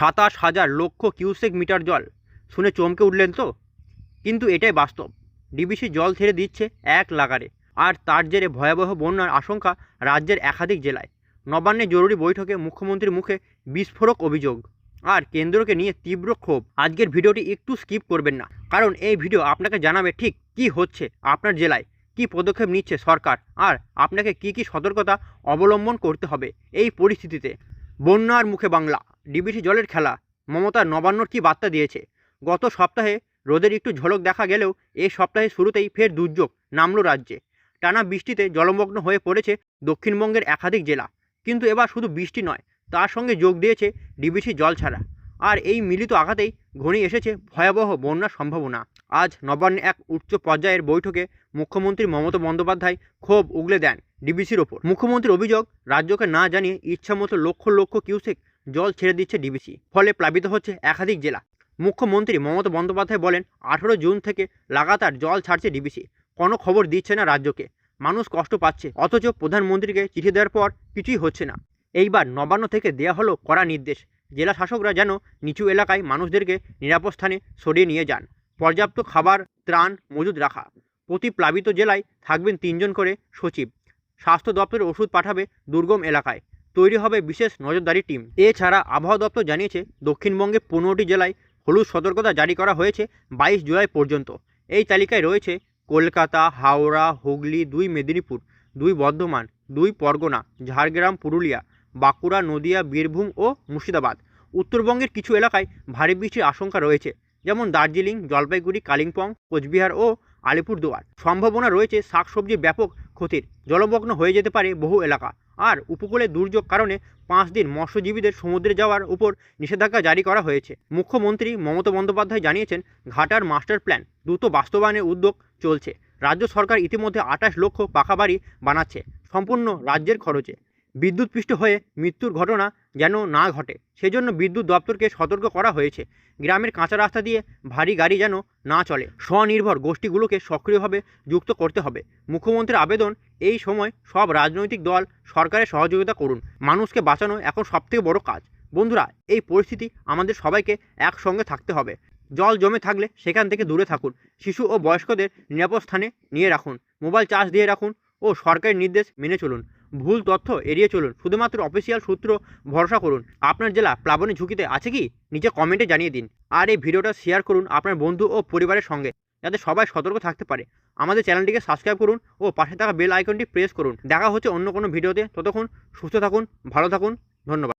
সাতাশ হাজার লক্ষ কিউসেক মিটার জল। শুনে চমকে উঠলেন তো? কিন্তু এটাই বাস্তব। ডিবিসি জল ছেড়ে দিচ্ছে এক লাগারে আর তার জেরে ভয়াবহ বন্যার আশঙ্কা রাজ্যের একাধিক জেলায়। নবান্নে জরুরি বৈঠকে মুখ্যমন্ত্রীর মুখে বিস্ফোরক অভিযোগ। আর কেন্দ্রকে নিয়ে তীব্র ক্ষোভ। আজকের ভিডিওটি একটু স্কিপ করবেন না। কারণ এই ভিডিও আপনাকে জানাবে ঠিক কি হচ্ছে আপনার জেলায়, কি পদক্ষেপ নিচ্ছে সরকার, আর আপনাকে কি কি সতর্কতা অবলম্বন করতে হবে এই পরিস্থিতিতে। বন্যার মুখে বাংলা। ডিবিসি জলের খেলা। মমতার নবান্নর কি বার্তা দিয়েছে? গত সপ্তাহে রোদের একটু ঝলক দেখা গেলেও এই সপ্তাহে শুরুতেই ফের দুর্যোগ নামল রাজ্যে। টানা বৃষ্টিতে জলমগ্ন হয়ে পড়েছে দক্ষিণবঙ্গের একাধিক জেলা। কিন্তু এবার শুধু বৃষ্টি নয়, তার সঙ্গে যোগ দিয়েছে ডিবিসি জল ছাড়া। আর এই মিলিত আঘাতেই ঘনিয়ে এসেছে ভয়াবহ বন্যার সম্ভাবনা। আজ নবান্নে এক উচ্চ পর্যায়ের বৈঠকে মুখ্যমন্ত্রী মমতা বন্দ্যোপাধ্যায় ক্ষোভ উগলে দেন ডিবিসির ওপর। মুখ্যমন্ত্রীর অভিযোগ, রাজ্যকে না জানিয়ে ইচ্ছামতো লক্ষ লক্ষ কিউসেক জল ছেড়ে দিচ্ছে ডিবিসি, ফলে প্লাবিত হচ্ছে একাধিক জেলা। মুখ্যমন্ত্রী মমতা বন্দ্যোপাধ্যায় বলেন, আঠেরো জুন থেকে লাগাতার জল ছাড়ছে ডিবিসি, কোনো খবর দিচ্ছে না রাজ্যকে। মানুষ কষ্ট পাচ্ছে, অথচ প্রধানমন্ত্রীকে চিঠি দেওয়ার পর কিছুই হচ্ছে না। এইবার নবান্ন থেকে দেয়া হলো কড়া নির্দেশ। জেলা শাসকরা যেন নিচু এলাকায় মানুষদেরকে নিরাপদ স্থানে সরিয়ে নিয়ে যান। পর্যাপ্ত খাবার, ত্রাণ মজুদ রাখা। প্রতি প্লাবিত জেলায় থাকবেন তিনজন করে সচিব। স্বাস্থ্য দপ্তরের ওষুধ পাঠাবে দুর্গম এলাকায়। তৈরি হবে বিশেষ নজরদারি টিম। এছাড়া আবহাওয়া দপ্তর জানিয়েছে, দক্ষিণবঙ্গে পনেরোটি জেলায় হলুদ সতর্কতা জারি করা হয়েছে বাইশ জুলাই পর্যন্ত। এই তালিকায় রয়েছে কলকাতা, হাওড়া, হুগলি, দুই মেদিনীপুর, দুই বর্ধমান, দুই পরগনা, ঝাড়গ্রাম, পুরুলিয়া, বাঁকুড়া, নদিয়া, বীরভূম ও মুর্শিদাবাদ। উত্তরবঙ্গের কিছু এলাকায় ভারী বৃষ্টির আশঙ্কা রয়েছে, যেমন দার্জিলিং, জলপাইগুড়ি, কালিম্পং, কোচবিহার ও আলিপুরদুয়ার। সম্ভাবনা রয়েছে শাকসবজির ব্যাপক ক্ষতির, জলমগ্ন হয়ে যেতে পারে বহু এলাকা। আর উপকূলে দুর্যোগ কারণে পাঁচ দিন মৎস্যজীবীদের সমুদ্রে যাওয়ার উপর নিষেধাজ্ঞা জারি করা হয়েছে। মুখ্যমন্ত্রী মমতা বন্দ্যোপাধ্যায় জানিয়েছেন, ঘাটার মাস্টার প্ল্যান দ্রুত বাস্তবায়নের উদ্যোগ চলছে। রাজ্য সরকার ইতিমধ্যে আঠাশ লক্ষ পাকা বাড়ি বানাচ্ছে, সম্পূর্ণ রাজ্যের খরচে। বিদ্যুৎপৃষ্ট হয়ে মৃত্যুর ঘটনা যেন না ঘটে। সেজন্য বিদ্যুৎ দপ্তরকে সতর্ক করা হয়েছে। গ্রামের কাঁচা রাস্তা দিয়ে ভারী গাড়ি যেন না চলে, স্বনির্ভর গোষ্ঠীগুলোকে সক্রিয়ভাবে যুক্ত করতে হবে। মুখ্যমন্ত্রীর আবেদন, এই সময় সব রাজনৈতিক দল সরকারের সহযোগিতা করুন। মানুষকে বাঁচানো এখন সবথেকে বড় কাজ। বন্ধুরা, এই পরিস্থিতি আমাদের সবাইকে একসঙ্গে থাকতে হবে। জল জমে থাকলে সেখান থেকে দূরে থাকুন। শিশু ও বয়স্কদের নিরাপদ স্থানে নিয়ে রাখুন। মোবাইল চার্জ দিয়ে রাখুন ও সরকারি নির্দেশ মেনে চলুন। ভুল তথ্য এড়িয়ে চলুন। শুধুমাত্র অফিসিয়াল সূত্র ভরসা করুন। আপনার জেলা প্লাবনী ঝুঁকিতে আছে কি? নিজে কমেন্টে জানিয়ে দিন। আর এই ভিডিওটা শেয়ার করুন আপনার বন্ধু ও পরিবারের সঙ্গে, যাতে সবাই সতর্ক থাকতে পারে। আমাদের চ্যানেলটিকে সাবস্ক্রাইব করুন ও পাশে থাকা বেল আইকনটি প্রেস করুন। দেখা হচ্ছে অন্য কোনো ভিডিওতে। ততক্ষণ সুস্থ থাকুন, ভালো থাকুন, ধন্যবাদ।